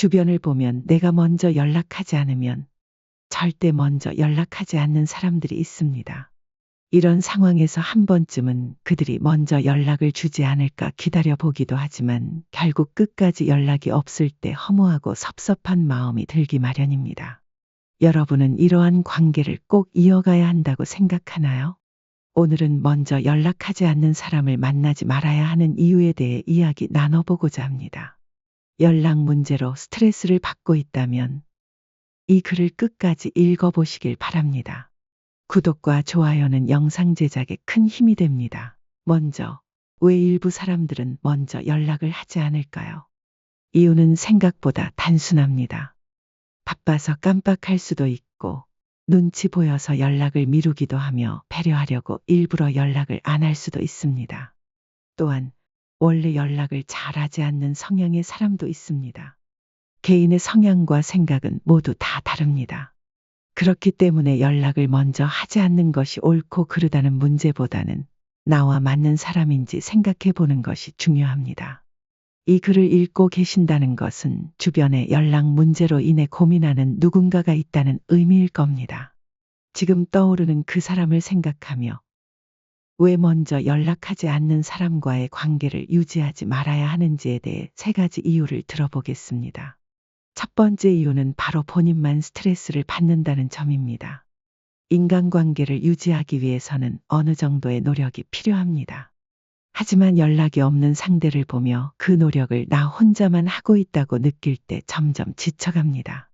주변을 보면 내가 먼저 연락하지 않으면 절대 먼저 연락하지 않는 사람들이 있습니다. 이런 상황에서 한 번쯤은 그들이 먼저 연락을 주지 않을까 기다려 보기도 하지만 결국 끝까지 연락이 없을 때 허무하고 섭섭한 마음이 들기 마련입니다. 여러분은 이러한 관계를 꼭 이어가야 한다고 생각하나요? 오늘은 먼저 연락하지 않는 사람을 만나지 말아야 하는 이유에 대해 이야기 나눠보고자 합니다. 연락 문제로 스트레스를 받고 있다면 이 글을 끝까지 읽어보시길 바랍니다. 구독과 좋아요는 영상 제작에 큰 힘이 됩니다. 먼저, 왜 일부 사람들은 먼저 연락을 하지 않을까요? 이유는 생각보다 단순합니다. 바빠서 깜빡할 수도 있고, 눈치 보여서 연락을 미루기도 하며 배려하려고 일부러 연락을 안 할 수도 있습니다. 또한, 원래 연락을 잘하지 않는 성향의 사람도 있습니다. 개인의 성향과 생각은 모두 다 다릅니다. 그렇기 때문에 연락을 먼저 하지 않는 것이 옳고 그르다는 문제보다는 나와 맞는 사람인지 생각해 보는 것이 중요합니다. 이 글을 읽고 계신다는 것은 주변에 연락 문제로 인해 고민하는 누군가가 있다는 의미일 겁니다. 지금 떠오르는 그 사람을 생각하며 왜 먼저 연락하지 않는 사람과의 관계를 유지하지 말아야 하는지에 대해 세 가지 이유를 들어보겠습니다. 첫 번째 이유는 바로 본인만 스트레스를 받는다는 점입니다. 인간관계를 유지하기 위해서는 어느 정도의 노력이 필요합니다. 하지만 연락이 없는 상대를 보며 그 노력을 나 혼자만 하고 있다고 느낄 때 점점 지쳐갑니다.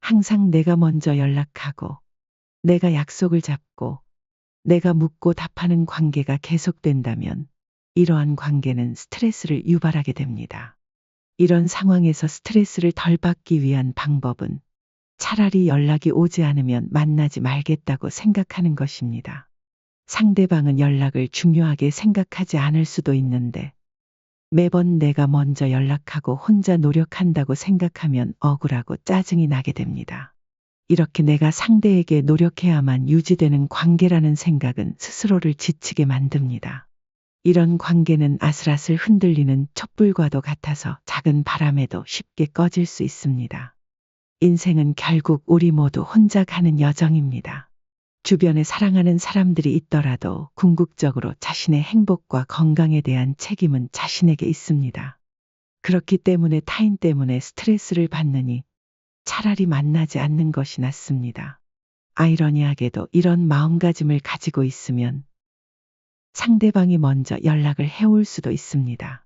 항상 내가 먼저 연락하고, 내가 약속을 잡고, 내가 묻고 답하는 관계가 계속된다면 이러한 관계는 스트레스를 유발하게 됩니다. 이런 상황에서 스트레스를 덜 받기 위한 방법은 차라리 연락이 오지 않으면 만나지 말겠다고 생각하는 것입니다. 상대방은 연락을 중요하게 생각하지 않을 수도 있는데 매번 내가 먼저 연락하고 혼자 노력한다고 생각하면 억울하고 짜증이 나게 됩니다. 이렇게 내가 상대에게 노력해야만 유지되는 관계라는 생각은 스스로를 지치게 만듭니다. 이런 관계는 아슬아슬 흔들리는 촛불과도 같아서 작은 바람에도 쉽게 꺼질 수 있습니다. 인생은 결국 우리 모두 혼자 가는 여정입니다. 주변에 사랑하는 사람들이 있더라도 궁극적으로 자신의 행복과 건강에 대한 책임은 자신에게 있습니다. 그렇기 때문에 타인 때문에 스트레스를 받느니 차라리 만나지 않는 것이 낫습니다. 아이러니하게도 이런 마음가짐을 가지고 있으면 상대방이 먼저 연락을 해올 수도 있습니다.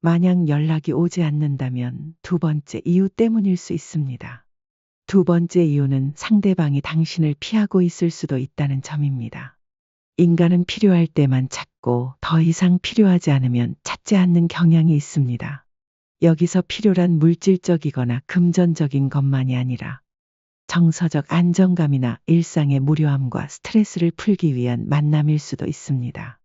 만약 연락이 오지 않는다면 두 번째 이유 때문일 수 있습니다. 두 번째 이유는 상대방이 당신을 피하고 있을 수도 있다는 점입니다. 인간은 필요할 때만 찾고 더 이상 필요하지 않으면 찾지 않는 경향이 있습니다. 여기서 필요란 물질적이거나 금전적인 것만이 아니라 정서적 안정감이나 일상의 무료함과 스트레스를 풀기 위한 만남일 수도 있습니다.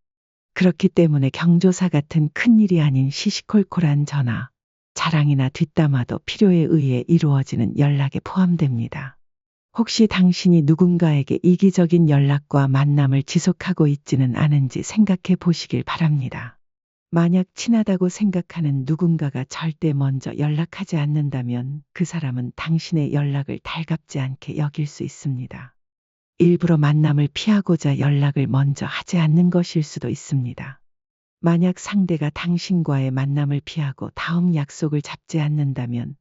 그렇기 때문에 경조사 같은 큰일이 아닌 시시콜콜한 전화, 자랑이나 뒷담화도 필요에 의해 이루어지는 연락에 포함됩니다. 혹시 당신이 누군가에게 이기적인 연락과 만남을 지속하고 있지는 않은지 생각해 보시길 바랍니다. 만약 친하다고 생각하는 누군가가 절대 먼저 연락하지 않는다면 그 사람은 당신의 연락을 달갑지 않게 여길 수 있습니다. 일부러 만남을 피하고자 연락을 먼저 하지 않는 것일 수도 있습니다. 만약 상대가 당신과의 만남을 피하고 다음 약속을 잡지 않는다면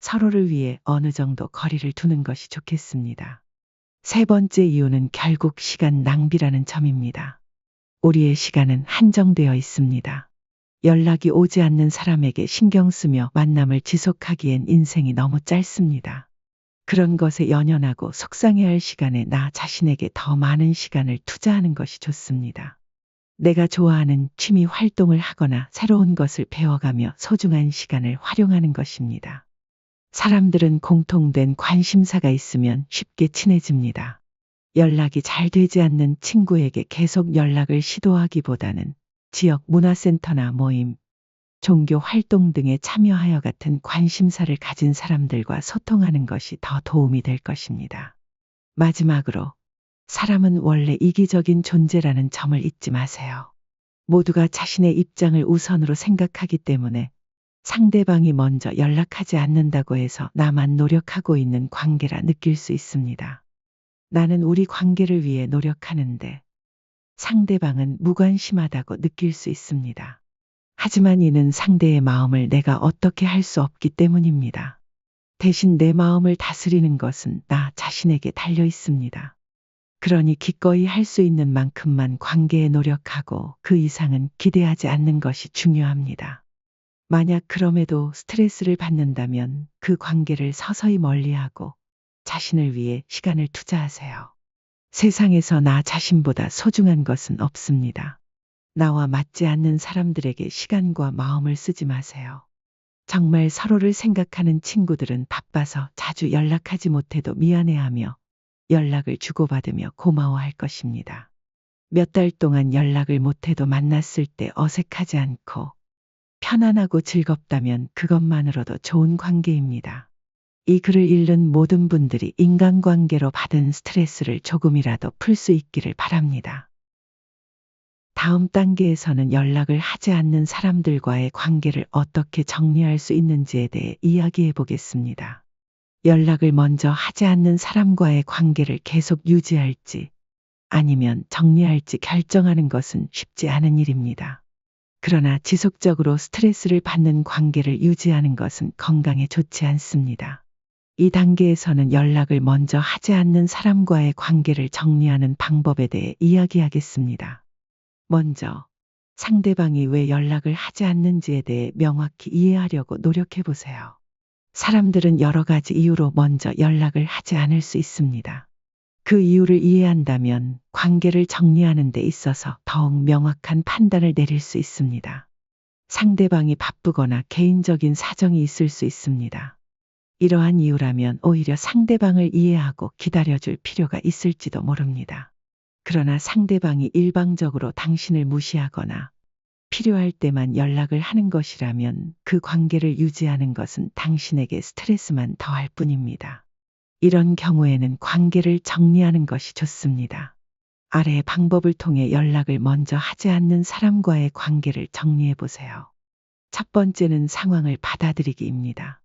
서로를 위해 어느 정도 거리를 두는 것이 좋겠습니다. 세 번째 이유는 결국 시간 낭비라는 점입니다. 우리의 시간은 한정되어 있습니다. 연락이 오지 않는 사람에게 신경 쓰며 만남을 지속하기엔 인생이 너무 짧습니다. 그런 것에 연연하고 속상해할 시간에 나 자신에게 더 많은 시간을 투자하는 것이 좋습니다. 내가 좋아하는 취미 활동을 하거나 새로운 것을 배워가며 소중한 시간을 활용하는 것입니다. 사람들은 공통된 관심사가 있으면 쉽게 친해집니다. 연락이 잘 되지 않는 친구에게 계속 연락을 시도하기보다는 지역 문화센터나 모임, 종교 활동 등에 참여하여 같은 관심사를 가진 사람들과 소통하는 것이 더 도움이 될 것입니다. 마지막으로 사람은 원래 이기적인 존재라는 점을 잊지 마세요. 모두가 자신의 입장을 우선으로 생각하기 때문에 상대방이 먼저 연락하지 않는다고 해서 나만 노력하고 있는 관계라 느낄 수 있습니다. 나는 우리 관계를 위해 노력하는데 상대방은 무관심하다고 느낄 수 있습니다. 하지만 이는 상대의 마음을 내가 어떻게 할 수 없기 때문입니다. 대신 내 마음을 다스리는 것은 나 자신에게 달려 있습니다. 그러니 기꺼이 할 수 있는 만큼만 관계에 노력하고 그 이상은 기대하지 않는 것이 중요합니다. 만약 그럼에도 스트레스를 받는다면 그 관계를 서서히 멀리하고 자신을 위해 시간을 투자하세요. 세상에서 나 자신보다 소중한 것은 없습니다. 나와 맞지 않는 사람들에게 시간과 마음을 쓰지 마세요. 정말 서로를 생각하는 친구들은 바빠서 자주 연락하지 못해도 미안해하며 연락을 주고받으며 고마워할 것입니다. 몇 달 동안 연락을 못해도 만났을 때 어색하지 않고 편안하고 즐겁다면 그것만으로도 좋은 관계입니다. 이 글을 읽는 모든 분들이 인간관계로 받은 스트레스를 조금이라도 풀 수 있기를 바랍니다. 다음 단계에서는 연락을 하지 않는 사람들과의 관계를 어떻게 정리할 수 있는지에 대해 이야기해 보겠습니다. 연락을 먼저 하지 않는 사람과의 관계를 계속 유지할지 아니면 정리할지 결정하는 것은 쉽지 않은 일입니다. 그러나 지속적으로 스트레스를 받는 관계를 유지하는 것은 건강에 좋지 않습니다. 이 단계에서는 연락을 먼저 하지 않는 사람과의 관계를 정리하는 방법에 대해 이야기하겠습니다. 먼저 상대방이 왜 연락을 하지 않는지에 대해 명확히 이해하려고 노력해 보세요. 사람들은 여러 가지 이유로 먼저 연락을 하지 않을 수 있습니다. 그 이유를 이해한다면 관계를 정리하는 데 있어서 더욱 명확한 판단을 내릴 수 있습니다. 상대방이 바쁘거나 개인적인 사정이 있을 수 있습니다. 이러한 이유라면 오히려 상대방을 이해하고 기다려줄 필요가 있을지도 모릅니다. 그러나 상대방이 일방적으로 당신을 무시하거나 필요할 때만 연락을 하는 것이라면 그 관계를 유지하는 것은 당신에게 스트레스만 더할 뿐입니다. 이런 경우에는 관계를 정리하는 것이 좋습니다. 아래의 방법을 통해 연락을 먼저 하지 않는 사람과의 관계를 정리해 보세요. 첫 번째는 상황을 받아들이기입니다.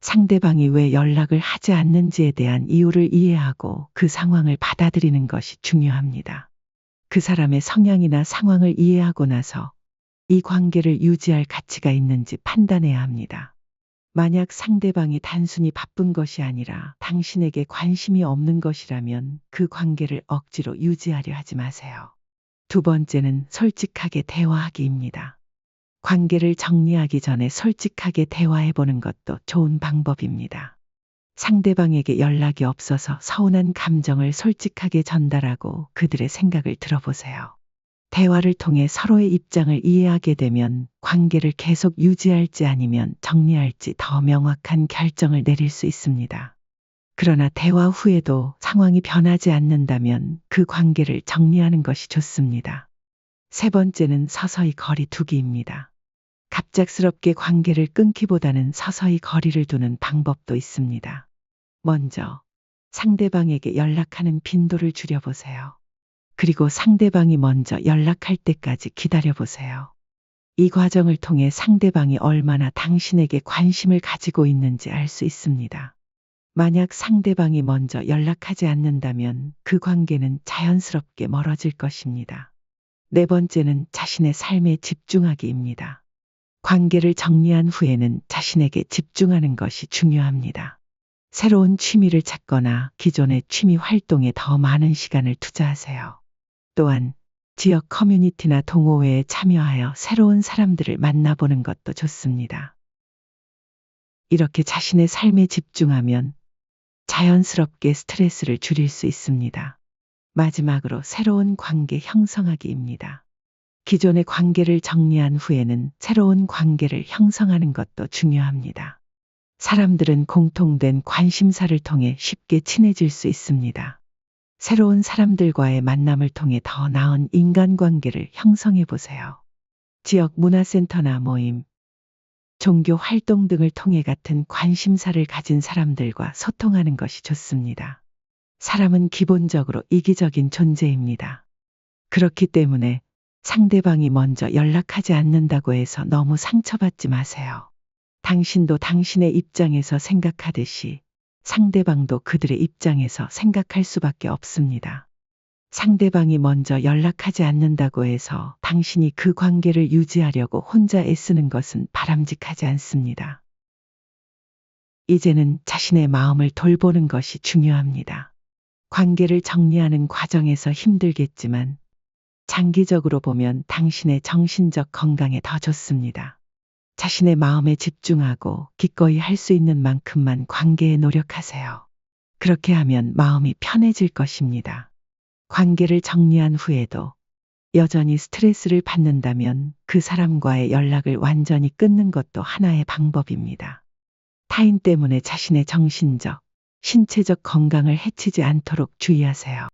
상대방이 왜 연락을 하지 않는지에 대한 이유를 이해하고 그 상황을 받아들이는 것이 중요합니다. 그 사람의 성향이나 상황을 이해하고 나서 이 관계를 유지할 가치가 있는지 판단해야 합니다. 만약 상대방이 단순히 바쁜 것이 아니라 당신에게 관심이 없는 것이라면 그 관계를 억지로 유지하려 하지 마세요. 두 번째는 솔직하게 대화하기입니다. 관계를 정리하기 전에 솔직하게 대화해 보는 것도 좋은 방법입니다. 상대방에게 연락이 없어서 서운한 감정을 솔직하게 전달하고 그들의 생각을 들어보세요. 대화를 통해 서로의 입장을 이해하게 되면 관계를 계속 유지할지 아니면 정리할지 더 명확한 결정을 내릴 수 있습니다. 그러나 대화 후에도 상황이 변하지 않는다면 그 관계를 정리하는 것이 좋습니다. 세 번째는 서서히 거리 두기입니다. 갑작스럽게 관계를 끊기보다는 서서히 거리를 두는 방법도 있습니다. 먼저 상대방에게 연락하는 빈도를 줄여보세요. 그리고 상대방이 먼저 연락할 때까지 기다려보세요. 이 과정을 통해 상대방이 얼마나 당신에게 관심을 가지고 있는지 알 수 있습니다. 만약 상대방이 먼저 연락하지 않는다면 그 관계는 자연스럽게 멀어질 것입니다. 네 번째는 자신의 삶에 집중하기입니다. 관계를 정리한 후에는 자신에게 집중하는 것이 중요합니다. 새로운 취미를 찾거나 기존의 취미 활동에 더 많은 시간을 투자하세요. 또한 지역 커뮤니티나 동호회에 참여하여 새로운 사람들을 만나보는 것도 좋습니다. 이렇게 자신의 삶에 집중하면 자연스럽게 스트레스를 줄일 수 있습니다. 마지막으로 새로운 관계 형성하기입니다. 기존의 관계를 정리한 후에는 새로운 관계를 형성하는 것도 중요합니다. 사람들은 공통된 관심사를 통해 쉽게 친해질 수 있습니다. 새로운 사람들과의 만남을 통해 더 나은 인간관계를 형성해 보세요. 지역 문화센터나 모임, 종교 활동 등을 통해 같은 관심사를 가진 사람들과 소통하는 것이 좋습니다. 사람은 기본적으로 이기적인 존재입니다. 그렇기 때문에 상대방이 먼저 연락하지 않는다고 해서 너무 상처받지 마세요. 당신도 당신의 입장에서 생각하듯이 상대방도 그들의 입장에서 생각할 수밖에 없습니다. 상대방이 먼저 연락하지 않는다고 해서 당신이 그 관계를 유지하려고 혼자 애쓰는 것은 바람직하지 않습니다. 이제는 자신의 마음을 돌보는 것이 중요합니다. 관계를 정리하는 과정에서 힘들겠지만 장기적으로 보면 당신의 정신적 건강에 더 좋습니다. 자신의 마음에 집중하고 기꺼이 할 수 있는 만큼만 관계에 노력하세요. 그렇게 하면 마음이 편해질 것입니다. 관계를 정리한 후에도 여전히 스트레스를 받는다면 그 사람과의 연락을 완전히 끊는 것도 하나의 방법입니다. 타인 때문에 자신의 정신적, 신체적 건강을 해치지 않도록 주의하세요.